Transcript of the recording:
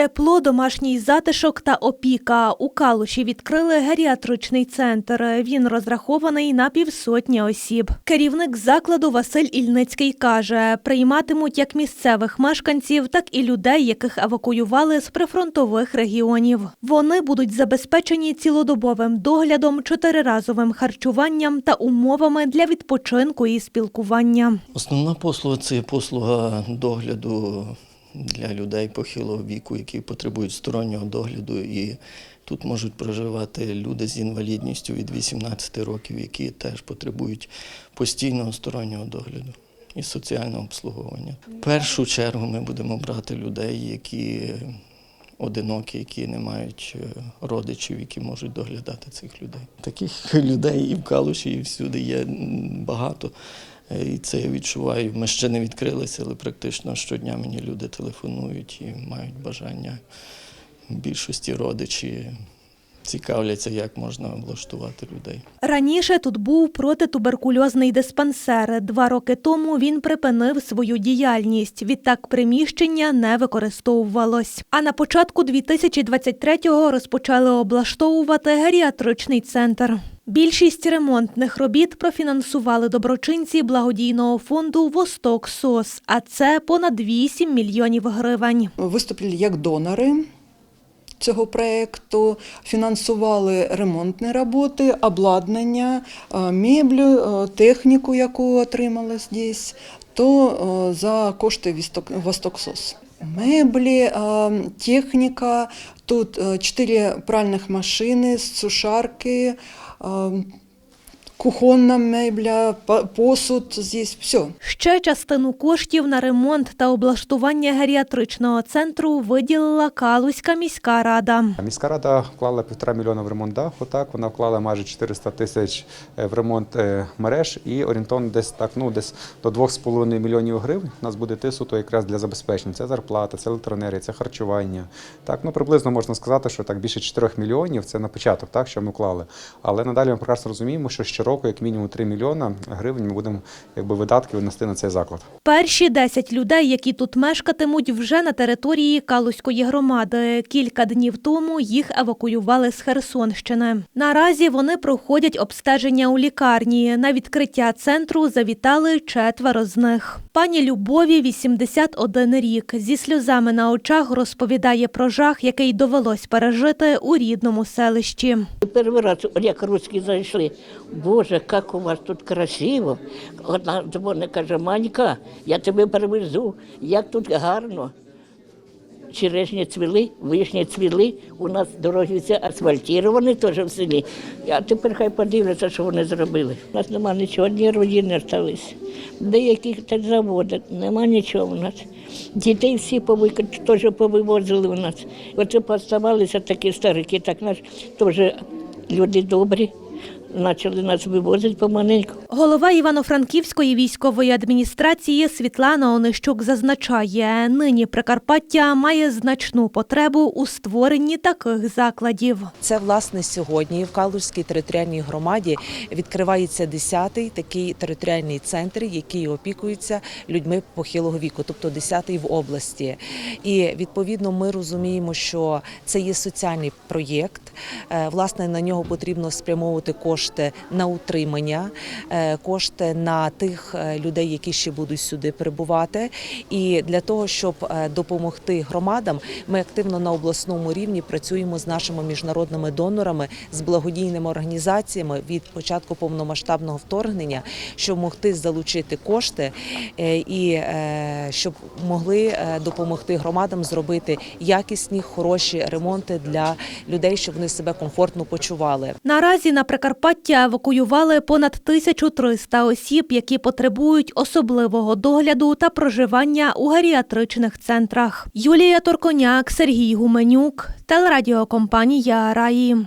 Тепло, домашній затишок та опіка. У Калуші відкрили геріатричний центр. Він розрахований на півсотні осіб. Керівник закладу Василь Ільницький каже, прийматимуть як місцевих мешканців, так і людей, яких евакуювали з прифронтових регіонів. Вони будуть забезпечені цілодобовим доглядом, чотириразовим харчуванням та умовами для відпочинку і спілкування. Основна послуга це послуга догляду для людей похилого віку, які потребують стороннього догляду. І тут можуть проживати люди з інвалідністю від 18 років, які теж потребують постійного стороннього догляду і соціального обслуговування. В першу чергу ми будемо брати людей, які одинокі, які не мають е, родичів, які можуть доглядати цих людей. Таких людей і в Калуші, і всюди є багато. Е, І це я відчуваю. Ми ще не відкрилися, але практично щодня мені люди телефонують і мають бажання. Більшості родичі цікавляться, як можна влаштувати людей. Раніше тут був протитуберкульозний диспансер. Два роки тому він припинив свою діяльність. Відтак приміщення не використовувалось. А на початку 2023-го розпочали облаштовувати геріатричний центр. Більшість ремонтних робіт профінансували доброчинці благодійного фонду Восток СОС, а це понад 8 мільйонів гривень. виступили як донори цього проєкту, фінансували ремонтні роботи, обладнання, е, меблю, е, техніку, яку отримали здесь, то е, за кошти Вісток- Востоксос. Меблі, техніка, тут е, чотири пральних машини, сушарки, кухонна мебля, по- посуд здесь, все. Ще частину коштів на ремонт та облаштування геріатричного центру виділила Калузька міська рада. Міська рада вклала півтора мільйона в ремонт даху. Так вона вклала майже 400 тисяч е, в ремонт е, мереж і орієнтовно десь так, ну десь до 2,5 мільйонів гривень. У нас буде йти суто якраз для забезпечення. Це зарплата, це електроенергія, це харчування. Так, ну приблизно можна сказати, що так більше 4 мільйонів це на початок, так що ми вклали. Але надалі ми прекрасно розуміємо, що щороку, як мінімум 3 мільйона гривень, ми будемо якби видатки винести на цей заклад. Перші 10 людей, які тут мешкатимуть, вже на території Калузької громади. Кілька днів тому їх евакуювали з Херсонщини. Наразі вони проходять обстеження у лікарні. На відкриття центру завітали четверо з них. Пані Любові 81 рік. Зі сльозами на очах розповідає про жах, який довелось пережити у рідному селищі. Перший раз, як русські зайшли, Боже, як у вас тут красиво. Одна дзвонить, каже, Манька, я тебе перевезу, як тут гарно. Черешні цвіли, вишні цвіли, у нас дороги всі асфальтовані теж в селі. А тепер хай подивляться, що вони зробили. У нас нема нічого, одні руїни залишились. Деяких так заводять, нема нічого у нас. Дітей всі повик... теж повивозили у нас. Оце поставалися такі старики, так наш теж люди добрі. Почали нас вивозити помаленьку. Голова Івано-Франківської військової адміністрації Світлана Онищук зазначає, нині Прикарпаття має значну потребу у створенні таких закладів. Це власне сьогодні в Калузькій територіальній громаді відкривається 10-й такий територіальний центр, який опікується людьми похилого віку, тобто 10-й в області. І відповідно ми розуміємо, що це є соціальний проєкт. Е, Власне, на нього потрібно спрямовувати кошти на утримання, е, кошти на тих е, людей, які ще будуть сюди прибувати. І для того, щоб е, допомогти громадам, ми активно на обласному рівні працюємо з нашими міжнародними донорами, з благодійними організаціями від початку повномасштабного вторгнення, щоб могти залучити кошти і щоб могли допомогти громадам зробити якісні, хороші ремонти для людей, щоб вони себе комфортно почували. Наразі на Прикарпаття евакуювали понад 1300 осіб, які потребують особливого догляду та проживання у геріатричних центрах. Юлія Торконяк, Сергій Гуменюк, телерадіокомпанія Раї.